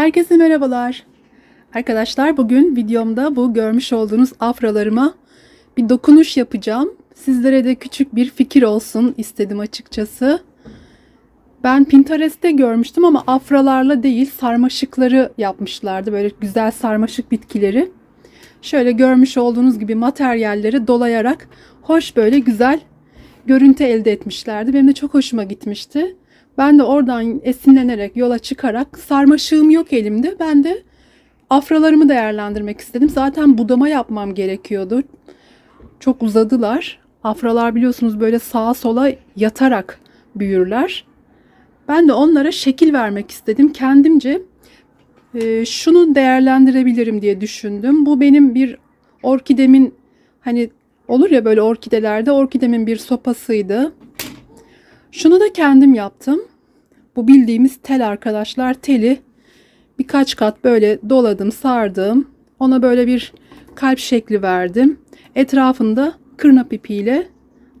Herkese merhabalar. Arkadaşlar bugün videomda bu görmüş olduğunuz afralarıma bir dokunuş yapacağım. Sizlere de küçük bir fikir olsun istedim açıkçası. Ben Pinterest'te görmüştüm ama afralarla değil sarmaşıkları yapmışlardı. Böyle güzel sarmaşık bitkileri. Şöyle görmüş olduğunuz gibi materyalleri dolayarak hoş böyle güzel görüntü elde etmişlerdi. Benim de çok hoşuma gitmişti. Ben de oradan esinlenerek yola çıkarak sarmaşığım yok elimde. Ben de afralarımı değerlendirmek istedim. Zaten budama yapmam gerekiyordu. Çok uzadılar. Afralar biliyorsunuz böyle sağa sola yatarak büyürler. Ben de onlara şekil vermek istedim. Kendimce e, şunu değerlendirebilirim diye düşündüm. Bu benim bir orkidemin hani olur ya böyle orkidelerde orkidemin bir sopasıydı. Şunu da kendim yaptım. Bu bildiğimiz tel arkadaşlar. Teli birkaç kat böyle doladım, sardım. Ona böyle bir kalp şekli verdim. Etrafında kırnap ipiyle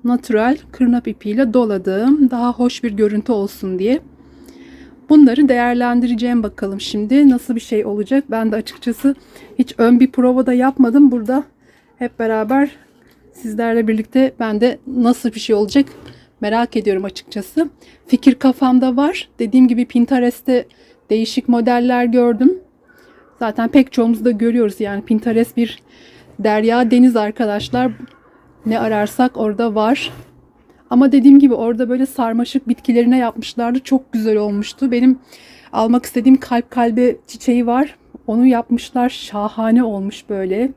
natural kırnap ipiyle doladım. Daha hoş bir görüntü olsun diye. Bunları değerlendireceğim bakalım şimdi. Nasıl bir şey olacak? Ben de açıkçası hiç ön bir prova da yapmadım. Burada hep beraber sizlerle birlikte ben de nasıl bir şey olacak merak ediyorum açıkçası. Fikir kafamda var. Dediğim gibi Pinterest'te değişik modeller gördüm. Zaten pek çoğumuz da görüyoruz. Yani Pinterest bir derya deniz arkadaşlar. Ne ararsak orada var. Ama dediğim gibi orada böyle sarmaşık bitkilerine yapmışlardı. Çok güzel olmuştu. Benim almak istediğim kalp kalbe çiçeği var. Onu yapmışlar. Şahane olmuş böyle.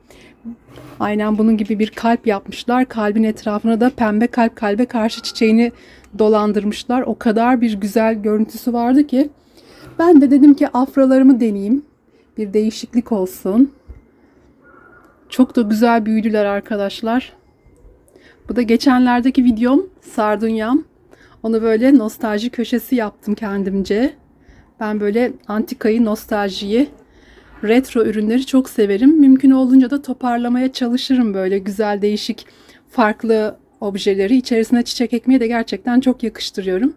Aynen bunun gibi bir kalp yapmışlar. Kalbin etrafına da pembe kalp kalbe karşı çiçeğini dolandırmışlar. O kadar bir güzel görüntüsü vardı ki. Ben de dedim ki afralarımı deneyeyim. Bir değişiklik olsun. Çok da güzel büyüdüler arkadaşlar. Bu da geçenlerdeki videom Sardunyam. Onu böyle nostalji köşesi yaptım kendimce. Ben böyle antikayı, nostaljiyi, retro ürünleri çok severim. Mümkün olduğunca da toparlamaya çalışırım böyle güzel, değişik, farklı objeleri. İçerisine çiçek ekmeği de gerçekten çok yakıştırıyorum.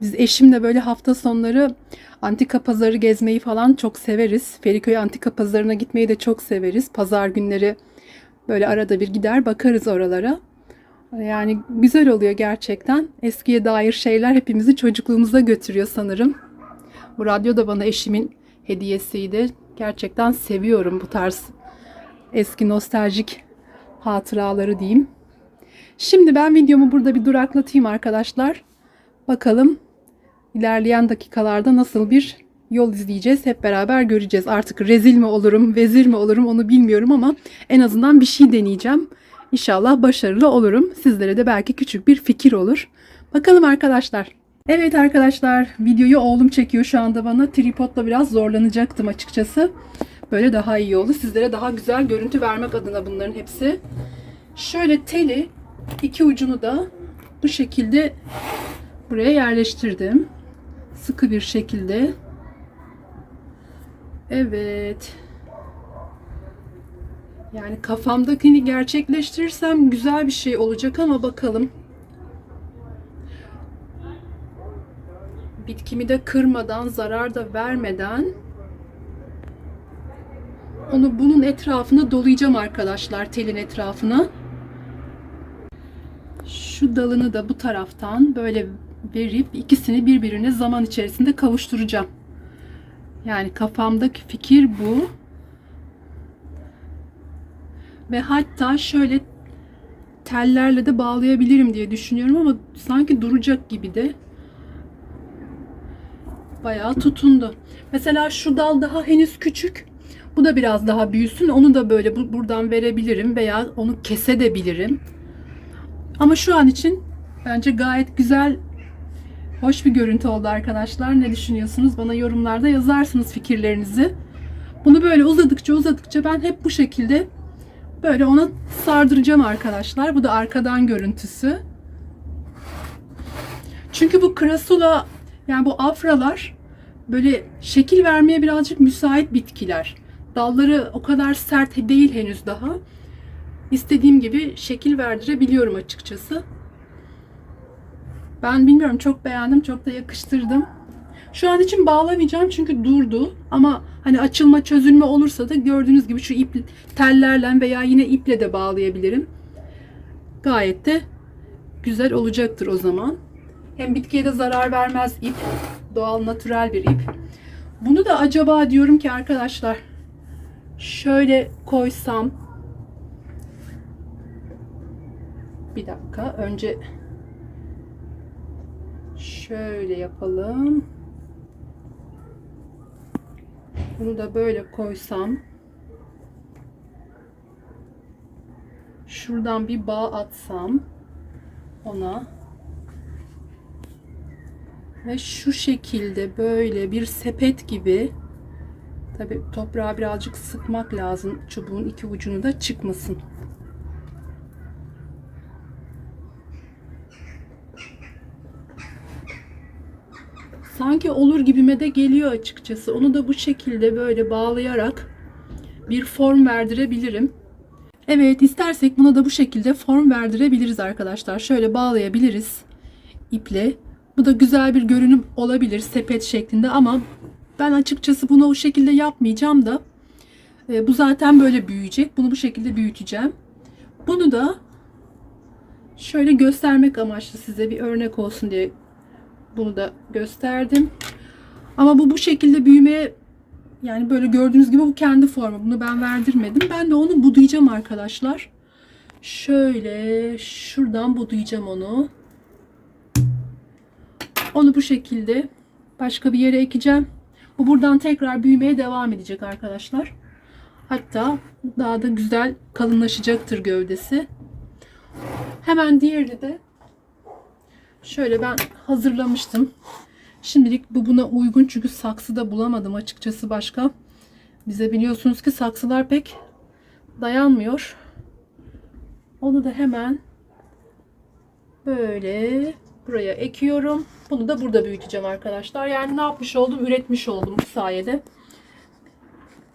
Biz eşimle böyle hafta sonları antika pazarı gezmeyi falan çok severiz. Feriköy antika pazarına gitmeyi de çok severiz. Pazar günleri böyle arada bir gider bakarız oralara. Yani güzel oluyor gerçekten. Eskiye dair şeyler hepimizi çocukluğumuza götürüyor sanırım. Bu radyo da bana eşimin hediyesiydi. Gerçekten seviyorum bu tarz eski nostaljik hatıraları diyeyim. Şimdi ben videomu burada bir duraklatayım arkadaşlar. Bakalım ilerleyen dakikalarda nasıl bir yol izleyeceğiz. Hep beraber göreceğiz. Artık rezil mi olurum, vezir mi olurum onu bilmiyorum ama en azından bir şey deneyeceğim. İnşallah başarılı olurum. Sizlere de belki küçük bir fikir olur. Bakalım arkadaşlar. Evet arkadaşlar videoyu oğlum çekiyor şu anda bana. Tripodla biraz zorlanacaktım açıkçası. Böyle daha iyi oldu. Sizlere daha güzel görüntü vermek adına bunların hepsi. Şöyle teli iki ucunu da bu şekilde buraya yerleştirdim. Sıkı bir şekilde. Evet. Yani kafamdakini gerçekleştirirsem güzel bir şey olacak ama bakalım. Bitkimi de kırmadan, zarar da vermeden onu bunun etrafına dolayacağım arkadaşlar, telin etrafına. Şu dalını da bu taraftan böyle verip ikisini birbirine zaman içerisinde kavuşturacağım. Yani kafamdaki fikir bu. Ve hatta şöyle tellerle de bağlayabilirim diye düşünüyorum ama sanki duracak gibi de bayağı tutundu. Mesela şu dal daha henüz küçük. Bu da biraz daha büyüsün. Onu da böyle bu- buradan verebilirim veya onu kesebilirim. Ama şu an için bence gayet güzel, hoş bir görüntü oldu arkadaşlar. Ne düşünüyorsunuz? Bana yorumlarda yazarsınız fikirlerinizi. Bunu böyle uzadıkça uzadıkça ben hep bu şekilde böyle ona sardıracağım arkadaşlar. Bu da arkadan görüntüsü. Çünkü bu krasula yani bu afralar böyle şekil vermeye birazcık müsait bitkiler. Dalları o kadar sert değil henüz daha. İstediğim gibi şekil verdirebiliyorum açıkçası. Ben bilmiyorum çok beğendim, çok da yakıştırdım. Şu an için bağlamayacağım çünkü durdu. Ama hani açılma çözülme olursa da gördüğünüz gibi şu ip tellerle veya yine iple de bağlayabilirim. Gayet de güzel olacaktır o zaman. Hem bitkiye de zarar vermez ip. Doğal, natürel bir ip. Bunu da acaba diyorum ki arkadaşlar şöyle koysam bir dakika önce şöyle yapalım. Bunu da böyle koysam şuradan bir bağ atsam ona ve şu şekilde böyle bir sepet gibi tabi toprağa birazcık sıkmak lazım çubuğun iki ucunu da çıkmasın. Sanki olur gibime de geliyor açıkçası. Onu da bu şekilde böyle bağlayarak bir form verdirebilirim. Evet istersek buna da bu şekilde form verdirebiliriz arkadaşlar. Şöyle bağlayabiliriz iple. Bu da güzel bir görünüm olabilir sepet şeklinde ama ben açıkçası bunu o şekilde yapmayacağım da e, bu zaten böyle büyüyecek. Bunu bu şekilde büyüteceğim. Bunu da şöyle göstermek amaçlı size bir örnek olsun diye bunu da gösterdim. Ama bu bu şekilde büyümeye yani böyle gördüğünüz gibi bu kendi formu. Bunu ben verdirmedim. Ben de onu budayacağım arkadaşlar. Şöyle şuradan budayacağım onu. Onu bu şekilde başka bir yere ekeceğim. Bu buradan tekrar büyümeye devam edecek arkadaşlar. Hatta daha da güzel kalınlaşacaktır gövdesi. Hemen diğerini de şöyle ben hazırlamıştım. Şimdilik bu buna uygun çünkü saksı da bulamadım açıkçası başka. Bize biliyorsunuz ki saksılar pek dayanmıyor. Onu da hemen böyle buraya ekiyorum. Bunu da burada büyüteceğim arkadaşlar. Yani ne yapmış oldum? Üretmiş oldum bu sayede.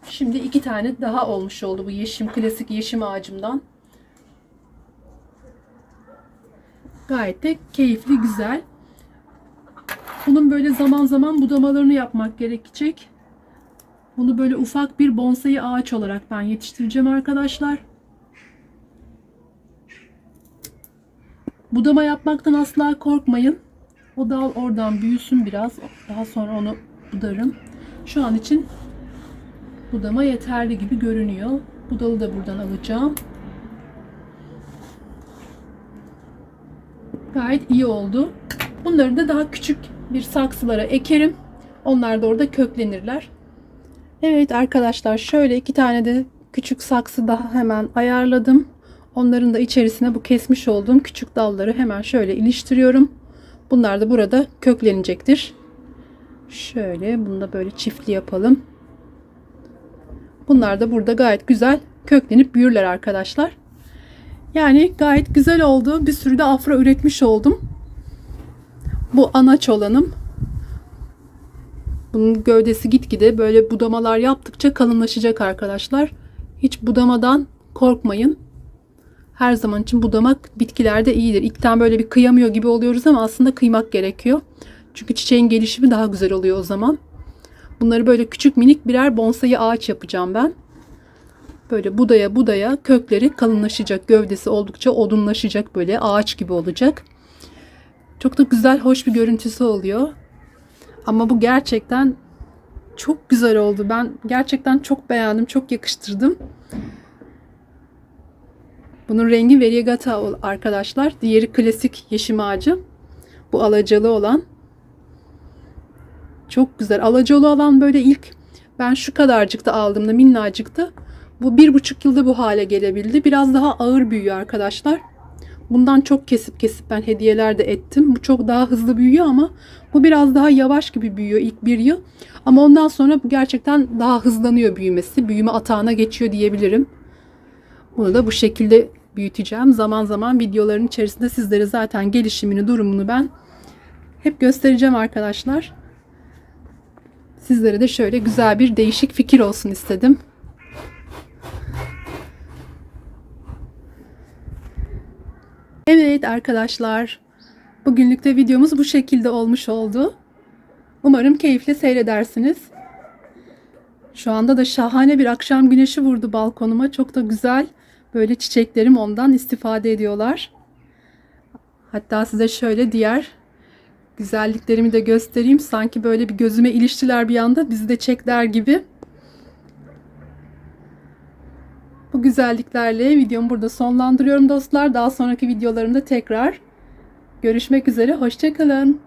Şimdi iki tane daha olmuş oldu bu yeşim klasik yeşim ağacımdan. Gayet de keyifli, güzel. Bunun böyle zaman zaman budamalarını yapmak gerekecek. Bunu böyle ufak bir bonsai ağaç olarak ben yetiştireceğim arkadaşlar. Budama yapmaktan asla korkmayın. O dal oradan büyüsün biraz. Daha sonra onu budarım. Şu an için budama yeterli gibi görünüyor. Bu dalı da buradan alacağım. Gayet iyi oldu. Bunları da daha küçük bir saksılara ekerim. Onlar da orada köklenirler. Evet arkadaşlar şöyle iki tane de küçük saksı daha hemen ayarladım. Onların da içerisine bu kesmiş olduğum küçük dalları hemen şöyle iliştiriyorum. Bunlar da burada köklenecektir. Şöyle bunu da böyle çiftli yapalım. Bunlar da burada gayet güzel köklenip büyürler arkadaşlar. Yani gayet güzel oldu. Bir sürü de afra üretmiş oldum. Bu anaç olanım. Bunun gövdesi gitgide böyle budamalar yaptıkça kalınlaşacak arkadaşlar. Hiç budamadan korkmayın. Her zaman için budamak bitkilerde iyidir. İlkten böyle bir kıyamıyor gibi oluyoruz ama aslında kıymak gerekiyor. Çünkü çiçeğin gelişimi daha güzel oluyor o zaman. Bunları böyle küçük minik birer bonsai ağaç yapacağım ben. Böyle budaya budaya kökleri kalınlaşacak. Gövdesi oldukça odunlaşacak böyle ağaç gibi olacak. Çok da güzel, hoş bir görüntüsü oluyor. Ama bu gerçekten çok güzel oldu. Ben gerçekten çok beğendim, çok yakıştırdım. Bunun rengi variegata arkadaşlar. Diğeri klasik yeşim ağacı. Bu alacalı olan. Çok güzel. Alacalı olan böyle ilk ben şu kadarcıkta aldığımda minnacıktı. Bu bir buçuk yılda bu hale gelebildi. Biraz daha ağır büyüyor arkadaşlar. Bundan çok kesip kesip ben hediyeler de ettim. Bu çok daha hızlı büyüyor ama bu biraz daha yavaş gibi büyüyor ilk bir yıl. Ama ondan sonra gerçekten daha hızlanıyor büyümesi. Büyüme atağına geçiyor diyebilirim. Bunu da bu şekilde büyüteceğim. Zaman zaman videoların içerisinde sizlere zaten gelişimini, durumunu ben hep göstereceğim arkadaşlar. Sizlere de şöyle güzel bir değişik fikir olsun istedim. Evet arkadaşlar. Bugünlük de videomuz bu şekilde olmuş oldu. Umarım keyifle seyredersiniz. Şu anda da şahane bir akşam güneşi vurdu balkonuma. Çok da güzel. Böyle çiçeklerim ondan istifade ediyorlar. Hatta size şöyle diğer güzelliklerimi de göstereyim. Sanki böyle bir gözüme iliştiler bir anda. Bizi de çekler gibi. Bu güzelliklerle videomu burada sonlandırıyorum dostlar. Daha sonraki videolarımda tekrar görüşmek üzere. Hoşçakalın.